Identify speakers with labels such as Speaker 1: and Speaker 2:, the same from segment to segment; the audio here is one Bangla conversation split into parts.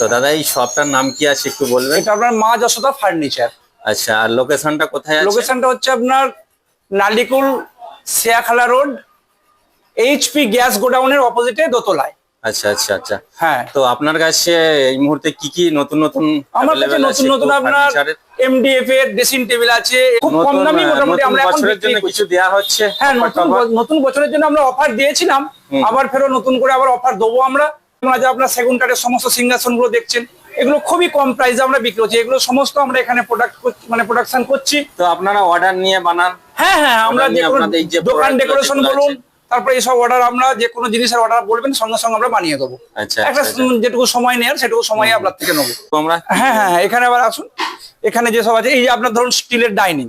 Speaker 1: তো দাদা এই শপটার নাম কি আছে একটু বলবেন?
Speaker 2: এটা আপনার মা যশোদা ফার্নিচার।
Speaker 1: আচ্ছা আর লোকেশনটা কোথায় আছে?
Speaker 2: লোকেশনটা হচ্ছে আপনার Nalikul Sheakhala road HP gas গোডাউনের অপোজিটে দোতলায়।
Speaker 1: আচ্ছা আচ্ছা আচ্ছা।
Speaker 2: হ্যাঁ।
Speaker 1: তো আপনার কাছে এই মুহূর্তে কি কি নতুন নতুন
Speaker 2: আমার কাছে নতুন নতুন আপনার? এমডিএফ এর ড্রেসিং টেবিল আছে খুব কম দামি মোটামুটি আমরা এখন
Speaker 1: বছরের জন্য কিছু দেওয়া হচ্ছে?
Speaker 2: হ্যাঁ নতুন নতুন বছরের জন্য আমরা অফার দিয়েছিলাম আবার ফেরো নতুন করে আবার অফার দেবো আমরা। যে আপনার সেগুন কাঠের সমস্ত সিংহাসনগুলো দেখছেন এগুলো খুবই কম প্রাইসে আমরা বিক্রি করছি। এগুলো সমস্ত আমরা এখানে প্রোডাক্ট মানে প্রোডাকশন করছি।
Speaker 1: তো আপনারা অর্ডার নিয়ে বানান।
Speaker 2: হ্যাঁ হ্যাঁ আমরা
Speaker 1: নিয়ে
Speaker 2: দোকান ডেকোরেশন বলুন তারপরে এইসব অর্ডার আমরা যে কোনো জিনিসের অর্ডার বলবেন সঙ্গে সঙ্গে আমরা বানিয়ে দেবো।
Speaker 1: আচ্ছা
Speaker 2: একটা
Speaker 1: আচ্ছা, আচ্ছা।
Speaker 2: যেটুকু সময় নেয়ার সেটুকু সময় আপনার থেকে নেব।
Speaker 1: আমরা
Speaker 2: হ্যাঁ হ্যাঁ হ্যাঁ, এখানে আবার আসুন। এখানে যেসব আছে এই যে আপনার ধরুন স্টিলের ডাইনিং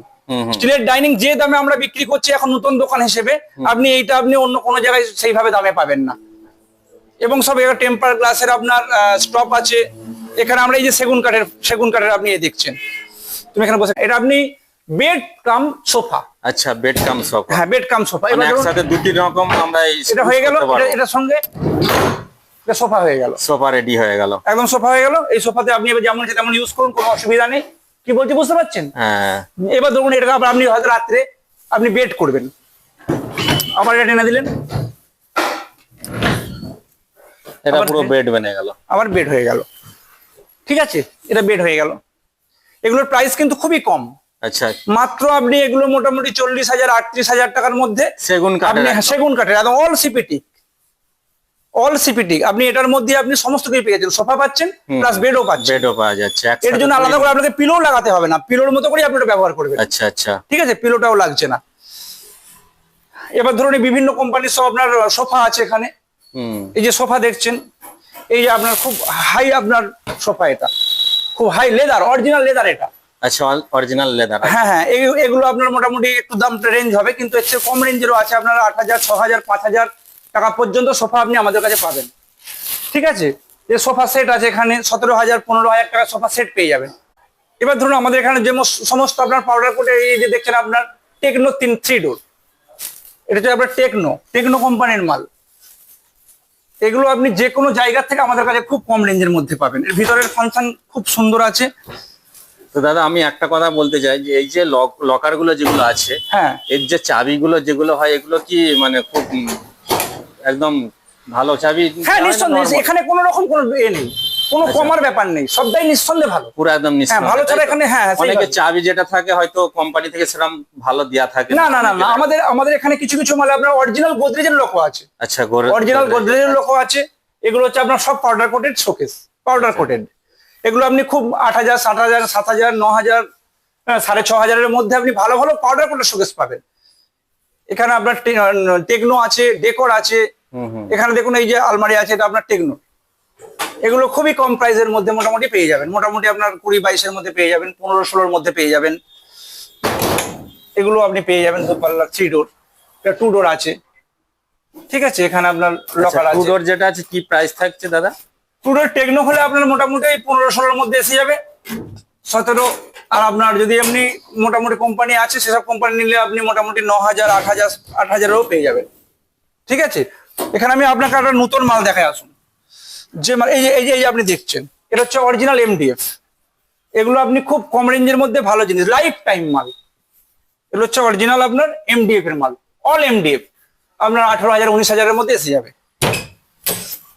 Speaker 2: স্টিলের ডাইনিং যে দামে আমরা বিক্রি করছি এখন নতুন দোকান হিসেবে আপনি এইটা আপনি অন্য কোনো জায়গায় সেইভাবে দামে পাবেন না। এবং সব এখানে টেম্পার গ্লাসের আপনার স্টপ আছে। এখানে আমরা এই যে সেগুন কাঠের সেগুন কাঠের আপনি এ দেখছেন। তুমি এখানে বসে এটা আপনি বেড কাম সোফা
Speaker 1: আচ্ছা বেড কাম সব
Speaker 2: হ্যাঁ বেড কাম সোফা এবার
Speaker 1: একসাথে দুটি রকম আমরা
Speaker 2: এটা হয়ে গেল এটা- সঙ্গে এটা সোফা হয়ে গেল।
Speaker 1: সোফা রেডি হয়ে গেল।
Speaker 2: একদম সোফা হয়ে গেল। এই সোফাতে আপনি এবার যেমন তেমন ইউজ করুন কোনো অসুবিধা নেই। কি বলছি বুঝতে পারছেন?
Speaker 1: হ্যাঁ।
Speaker 2: এবার ধরুন এটা আবার আপনি হয়তো রাত্রে আপনি বেড করবেন। আবার এটা টেনে দিলেন।
Speaker 1: এটা পুরো বেড বনে গেল।
Speaker 2: আবার বেড হয়ে গেল। ঠিক আছে? এটা বেড হয়ে গেল। এগুলোর প্রাইস কিন্তু খুবই কম।
Speaker 1: আচ্ছা।
Speaker 2: মাত্র আপনি এগুলো মোটামুটি চল্লিশ হাজার আটত্রিশ হাজার টাকার মধ্যে
Speaker 1: সেগুন
Speaker 2: আপনি সেগুন কাঠের একদম অল সিপিটিক অল সিপিটিক আপনি এটার মধ্যে আপনি সমস্ত কিছু পেয়ে যাচ্ছেন সোফা পাচ্ছেন প্লাস বেডও পাচ্ছেন।
Speaker 1: বেডও পাওয়া যাচ্ছে।
Speaker 2: এর জন্য আলাদা করে আপনাকে পিলো লাগাতে হবে না। পিলোর মতো করে আপনি ওটা ব্যবহার করবেন।
Speaker 1: আচ্ছা আচ্ছা।
Speaker 2: ঠিক আছে? পিলোটাও লাগছে না। এবার ধরুন বিভিন্ন কোম্পানির সব আপনার সোফা আছে এখানে। এই যে সোফা দেখছেন এই যে আপনার খুব হাই আপনার সোফা এটা। খুব হাই লেদার অরিজিনাল লেদার এটা।
Speaker 1: আচ্ছা অরিজিনাল লেদার
Speaker 2: হ্যাঁ হ্যাঁ এই- এগুলো আপনার মোটামুটি একটু দাম রেঞ্জ হবে কিন্তু এর চেয়ে কম রেঞ্জেরও আছে আপনার আট হাজার ছ হাজার পাঁচ হাজার টাকা পর্যন্ত সোফা আপনি আমাদের কাছে পাবেন। ঠিক আছে? যে সোফা সেট আছে এখানে সতেরো হাজার পনেরো হাজার টাকা সোফা সেট পেয়ে যাবেন। এবার ধরুন আমাদের এখানে যে মস- সমস্ত আপনার পাউডার কোটে এই যে দেখছেন আপনার টেকনো তিন থ্রি ডোর এটা হচ্ছে আপনার টেকনো টেকনো কোম্পানির মাল। এগুলো আপনি যে কোনো জায়গা থেকে আমাদের কাছে খুব কম রেঞ্জের মধ্যে পাবেন। এর ভিতরের ফাংশন খুব সুন্দর আছে।
Speaker 1: তো দাদা আমি একটা কথা বলতে চাই যে এই যে লকারগুলো যেগুলো আছে
Speaker 2: হ্যাঁ।
Speaker 1: এর যে চাবিগুলো যেগুলো হয় এগুলো কি মানে খুব একদম ভালো চাবি?
Speaker 2: হ্যাঁ নিঃসন্দেহে এখানে কোনো রকম কোনো এ নেই। কোনো কমার ব্যাপার নেই সবটাই নিঃসন্দেহে ভালো।
Speaker 1: পুরো একদম
Speaker 2: হ্যাঁ ভালো ছাড়া এখানে হ্যাঁ সেই
Speaker 1: অনেকে চাবি যেটা থাকে হয়তো কোম্পানি থেকে সেরকম ভালো দেয়া থাকে
Speaker 2: না না। না না আমাদের আমাদের এখানে কিছু কিছু মালে আপনার অরিজিনাল গোদরেজের লোকও আছে।
Speaker 1: আচ্ছা
Speaker 2: অরিজিনাল গোদরেজের লোকও আছে। এগুলো হচ্ছে আপনার সব powder coated showcase powder coated এগুলো আপনি খুব আট হাজার সাত হাজার সাত হাজার ন হাজার সাড়ে ছ হাজারের মধ্যে আপনি ভালো ভালো পাউডার কোটেড শোকেস পাবেন। এখানে আপনার টেকনো আছে ডেকোর আছে। এখানে দেখুন এই যে আলমারি আছে এটা আপনার টেকনো। এগুলো খুবই কম প্রাইসের মধ্যে মোটামুটি পেয়ে যাবেন। মোটামুটি আপনার কুড়ি বাইশের মধ্যে পেয়ে যাবেন পনেরো ষোলোর মধ্যে পেয়ে যাবেন। এগুলো আপনি পেয়ে যাবেন দোপাল্লা থ্রি ডোর এটা টু ডোর আছে। ঠিক আছে এখানে আপনার লকার
Speaker 1: আচ্ছা,
Speaker 2: আছে।
Speaker 1: টুডোর যেটা আছে কি প্রাইস থাকছে দাদা?
Speaker 2: টু ডোর টেকনো হলে আপনার মোটামুটি পনেরো ষোলোর মধ্যে এসে যাবে। সতেরো আর আপনার যদি এমনি মোটামুটি কোম্পানি আছে সেসব কোম্পানি নিলে আপনি মোটামুটি ন হাজার আট হাজার আট হাজারেরও পেয়ে যাবেন। ঠিক আছে? এখানে আমি আপনাকে একটা নতুন মাল দেখায় আসুন। যে মানে এই যে এই যে আপনি দেখছেন এটা হচ্ছে অরিজিনাল এমডিএফ এগুলো আপনি খুব কম রেঞ্জের মধ্যে ভালো জিনিস লাইফ টাইম মাল। এগুলো হচ্ছে অরিজিনাল আপনার এমডিএফ এর মাল অল এমডিএফ আপনার আঠারো হাজার উনিশ হাজারের মধ্যে এসে যাবে।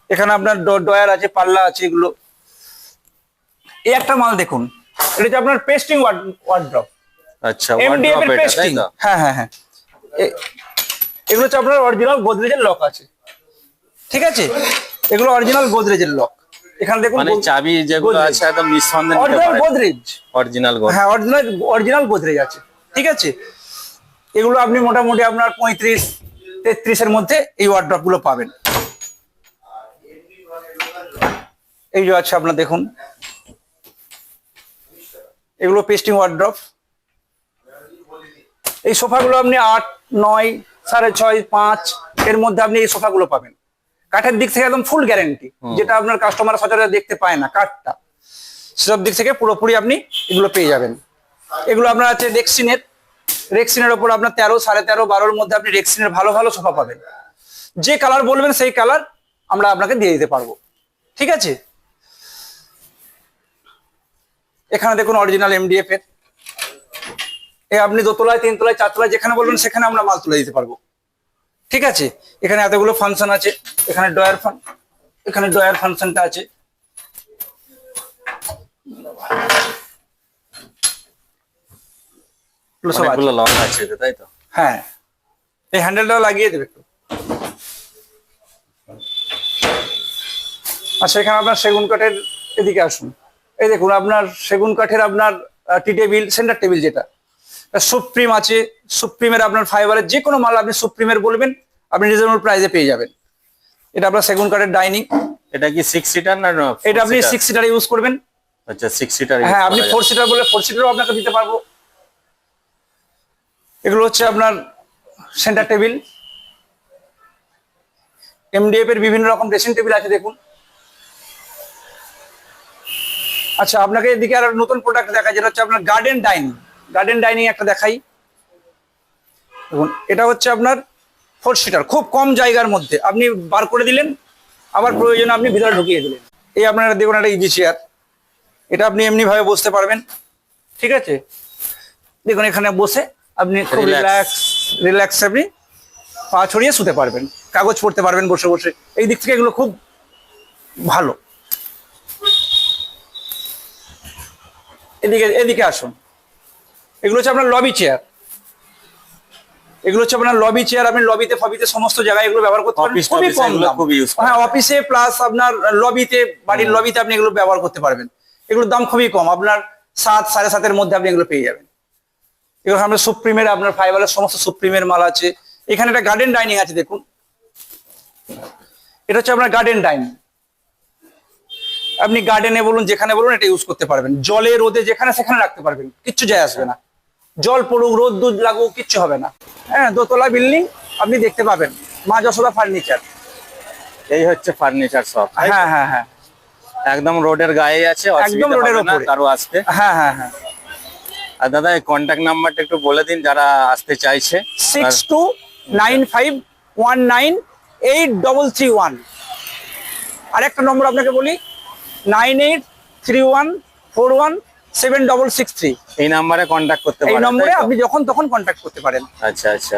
Speaker 2: এখানে আপনার ডয়ার আছে পাল্লা আছে এগুলো। এই একটা মাল দেখুন এটা হচ্ছে আপনার পেস্টিং ওয়ার্ড্রপ
Speaker 1: আচ্ছা
Speaker 2: এমডিএফ এর পেস্টিং হ্যাঁ হ্যাঁ হ্যাঁ। এগুলো হচ্ছে আপনার অরিজিনাল গোদরেজের লক আছে। ঠিক আছে? এগুলো অরিজিনাল গোদরেজের লক এখানে দেখুন
Speaker 1: মানে চাবি যেগুলো। আছে একদম নিঃসন্দেহে
Speaker 2: অরিজিনাল গোদরেজ
Speaker 1: অরিজিনাল গোদরেজ
Speaker 2: হ্যাঁ অরিজিনাল অরিজিনাল গোদরেজ আছে। ঠিক আছে? এগুলো আপনি মোটামুটি আপনার পঁয়ত্রিশ তেত্রিশের মধ্যে এই ওয়ার্ড্রপগুলো পাবেন। এই যে আছে আপনার দেখুন। এগুলো পেস্টিং ওয়ার্ড্রপ এই সোফাগুলো আপনি আট নয় সাড়ে ছয় পাঁচ এর মধ্যে আপনি এই সোফাগুলো পাবেন। কাঠের দিক থেকে একদম ফুল গ্যারেন্টি যেটা আপনার কাস্টমার সচরাচর দেখতে পায় না কাঠটা। সেসব দিক থেকে পুরোপুরি আপনি এগুলো পেয়ে যাবেন। এগুলো আপনার আছে রেক্সিনের রেক্সিনের ওপর আপনার তেরো সাড়ে তেরো বারোর মধ্যে আপনি রেক্সিনের ভালো ভালো সোফা পাবেন। যে কালার বলবেন সেই কালার আমরা আপনাকে দিয়ে দিতে পারব। ঠিক আছে? এখানে দেখুন অরিজিনাল এমডিএফ এর। আপনি দোতলায় তিনতলায় চারতলায় যেখানে বলবেন সেখানে আমরা মাল তুলে দিতে পারব। ঠিক আছে? এখানে এতগুলো ফাংশন আছে। এখানে ডয়ার ফান এখানে ডয়ার ফাংশনটা আছে।
Speaker 1: লক তাই তো?
Speaker 2: হ্যাঁ। এই হ্যান্ডেলটাও লাগিয়ে দেবে একটু। আচ্ছা এখানে আপনার সেগুন কাঠের এদিকে আসুন। এই দেখুন আপনার সেগুন কাঠের আপনার টি টেবিল সেন্টার টেবিল যেটা। সুপ্রিম আছে সুপ্রিমের আপনার ফাইবারের যে কোনো মাল আপনি সুপ্রিমের বলবেন আপনি রিজনেবল প্রাইসে পেয়ে যাবেন। এটা আপনার সেগুন কাঠের ডাইনিং
Speaker 1: এটা কি সিক্স সিটার না
Speaker 2: এটা আপনি? সিক্স সিটার ইউজ করবেন।
Speaker 1: আচ্ছা সিক্স সিটার
Speaker 2: হ্যাঁ আপনি ফোর সিটার বলে ফোর সিটারও আপনাকে দিতে পারব। এগুলো হচ্ছে আপনার সেন্টার টেবিল এমডিএফ এর বিভিন্ন রকম ড্রেসিং টেবিল আছে দেখুন। আচ্ছা আপনাকে এদিকে আর নতুন প্রোডাক্ট দেখা যেটা হচ্ছে আপনার গার্ডেন ডাইনিং গার্ডেন ডাইনিং একটা দেখাই। দেখুন এটা হচ্ছে আপনার ফোর সিটার খুব কম জায়গার মধ্যে। আপনি বার করে দিলেন আবার প্রয়োজনে আপনি ভিতরে ঢুকিয়ে দিলেন। এই আপনারা দেখুন একটা ইজি চেয়ার এটা আপনি এমনি ভাবে বসতে পারবেন। ঠিক আছে? দেখুন এখানে বসে আপনি খুব. রিল্যাক্স রিল্যাক্স আপনি পা ছড়িয়ে শুতে পারবেন। কাগজ পড়তে পারবেন বসে বসে। এই দিক থেকে এগুলো খুব ভালো। এদিকে এদিকে আসুন। এগুলো হচ্ছে আপনার লবি চেয়ার এগুলো হচ্ছে আপনার লবি চেয়ার আপনি লবিতে ফবিতে সমস্ত জায়গায় এগুলো ব্যবহার করতে পারেন খুবই কম দাম। হ্যাঁ অফিসে প্লাস আপনার লবিতে বাড়ির লবিতে আপনি এগুলো ব্যবহার করতে পারবেন। এগুলোর দাম খুবই কম। আপনার সাত সাড়ে সাতের মধ্যে আপনি এগুলো পেয়ে যাবেন। এগুলো আমরা সুপ্রিমের আপনার ফাইবারের সমস্ত সুপ্রিমের মাল আছে। এখানে একটা গার্ডেন ডাইনিং আছে দেখুন। এটা হচ্ছে আপনার গার্ডেন ডাইনিং আপনি গার্ডেনে বলুন যেখানে বলুন এটা ইউজ করতে পারবেন। জলে রোদে যেখানে সেখানে রাখতে পারবেন। কিচ্ছু যায় আসবে না। জল পড়ুক রোদ দুধ লাগুক কিচ্ছু হবে না। হ্যাঁ দোতলা বিল্ডিং আপনি দেখতে পাবেন। মা যশোদা ফার্নিচার।
Speaker 1: এই হচ্ছে ফার্নিচার শপ
Speaker 2: হ্যাঁ হ্যাঁ হ্যাঁ।
Speaker 1: একদম রোডের গায়ে আছে
Speaker 2: একদম রোডের
Speaker 1: না কারও আসতে।
Speaker 2: হ্যাঁ হ্যাঁ হ্যাঁ।
Speaker 1: আর দাদা এই কন্ট্যাক্ট নাম্বারটা একটু বলে দিন যারা আসতে চাইছে।
Speaker 2: Six two nine five one nine eight double three one. আরেকটা নম্বর আপনাকে বলি nine eight three one four one seven double six three
Speaker 1: এই নাম্বারে কন্ট্যাক্ট করতে
Speaker 2: এই
Speaker 1: পারেন
Speaker 2: নম্বরে
Speaker 1: তো?
Speaker 2: আপনি যখন তখন কন্ট্যাক্ট করতে পারেন।
Speaker 1: আচ্ছা আচ্ছা।